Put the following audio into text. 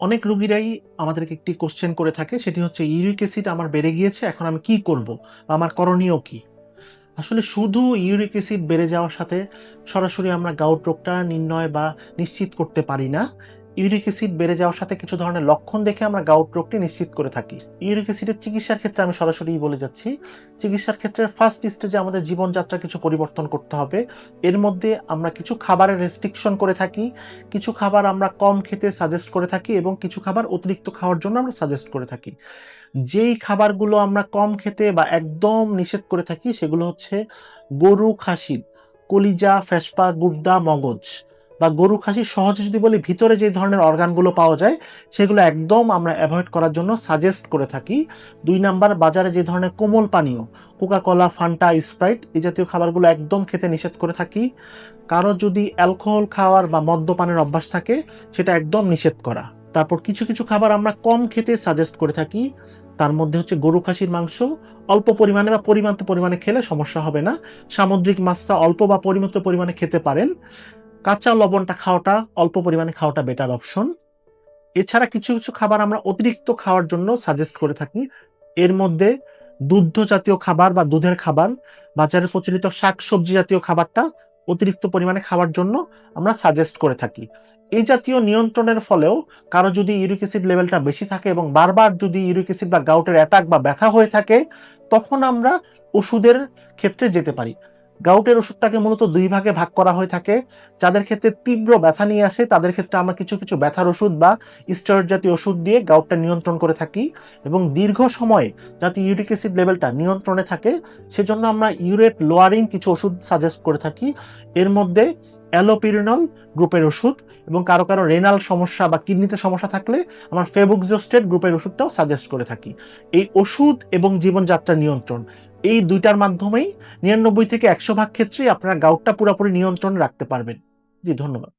অনেক রুগীরাই আমাদেরকে একটি কোশ্চেন করে থাকে, সেটি হচ্ছে, ইউরিক অ্যাসিড আমার বেড়ে গিয়েছে, এখন আমি কি করব? বা আমার করণীয় কি? আসলে শুধু ইউরিক অ্যাসিড বেড়ে যাওয়ার সাথে সরাসরি আমরা গাউট রোগটা নির্ণয় বা নিশ্চিত করতে পারি না। ইউরিক অ্যাসিড বেড়ে যাওয়ার সাথে কিছু ধরনের লক্ষণ দেখে আমরা গাউট রোগটি নিশ্চিত করে থাকি। ইউরিক অ্যাসিডের চিকিৎসার ক্ষেত্রে আমি সরাসরি বলে যাচ্ছি। চিকিৎসার ক্ষেত্রে ফার্স্ট স্টেজে আমাদের জীবনযাত্রা কিছু পরিবর্তন করতে হবে। এর মধ্যে আমরা কিছু খাবারের রেস্ট্রিকশন করে থাকি, কিছু খাবার আমরা কম খেতে সাজেস্ট করে থাকি এবং কিছু খাবার অতিরিক্ত খাওয়ার জন্য আমরা সাজেস্ট করে থাকি। যেই খাবারগুলো আমরা কম খেতে বা একদম নিষেধ করে থাকি সেগুলো হচ্ছে গরু, খাসি, কলিজা, ফেসপা, গুড্ডা, মগজ। বা গরু খাসি সহজে যদি বলি ভিতরে যে ধরনের অর্গানগুলো পাওয়া যায়, সেগুলো একদম আমরা অ্যাভয়েড করার জন্য সাজেস্ট করে থাকি। দুই নাম্বার, বাজারে যে ধরনের কোমল পানীয় কোকা কলা ফান্টা স্প্রাইট এই জাতীয় খাবারগুলো একদম খেতে নিষেধ করে থাকি। কারও যদি অ্যালকোহল খাওয়ার বা মদ্যপানের অভ্যাস থাকে, সেটা একদম নিষেধ করা। তারপর কিছু কিছু খাবার আমরা কম খেতে সাজেস্ট করে থাকি। তার মধ্যে হচ্ছে গরু খাসির মাংস, অল্প পরিমাণে বা পরিমাণ পরিমাণে খেলে সমস্যা হবে না। সামুদ্রিক মাছটা অল্প বা পরিমিত পরিমাণে খেতে পারেন। কাঁচা লবণটা খাওয়াটা, অল্প পরিমাণে খাওয়াটা বেটার অপশন এছাড়া কিছু কিছু খাবার আমরা অতিরিক্ত খাওয়ার জন্য সাজেস্ট করে থাকি। এর মধ্যে দুগ্ধ জাতীয় খাবার বা দুধের খাবার, বাজারে প্রচলিত শাক সবজি জাতীয় খাবারটা অতিরিক্ত পরিমাণে খাওয়ার জন্য আমরা সাজেস্ট করে থাকি। এই জাতীয় নিয়ন্ত্রণের ফলেও কারও যদি ইউরিক অ্যাসিড লেভেলটা বেশি থাকে এবং বারবার যদি ইউরিক অ্যাসিড বা গাউটের অ্যাটাক বা ব্যথা হয়ে থাকে, তখন আমরা ওষুধের ক্ষেত্রে যেতে পারি। গাউটের ওষুধটাকে মূলত দুই ভাগে ভাগ করা হয়ে থাকে। যাদের ক্ষেত্রে তীব্র ব্যথা নিয়ে আসে, তাদের ক্ষেত্রে আমরা কিছু কিছু ব্যথার ওষুধ বা স্টেরয়েড জাতীয় ওষুধ দিয়ে গাউটটা নিয়ন্ত্রণ করে থাকি এবং দীর্ঘ সময়ে যাতে ইউরিক অ্যাসিড লেভেলটা নিয়ন্ত্রণে থাকে, সেজন্য আমরা ইউরেট লোয়ারিং কিছু ওষুধ সাজেস্ট করে থাকি। এর মধ্যে অ্যালোপিরিনল গ্রুপের ওষুধ এবং কারও কারও রেনাল সমস্যা বা কিডনিতে সমস্যা থাকলে আমার ফেবুকজোস্টেট গ্রুপের ওষুধটাও সাজেস্ট করে থাকি। এই ওষুধ এবং জীবনযাত্রা নিয়ন্ত্রণ এই দুইটার মাধ্যমেই নিরানব্বই থেকে একশো ভাগ ক্ষেত্রেই আপনারা গাউটটা পুরোপুরি নিয়ন্ত্রণ রাখতে পারবেন। জি, ধন্যবাদ।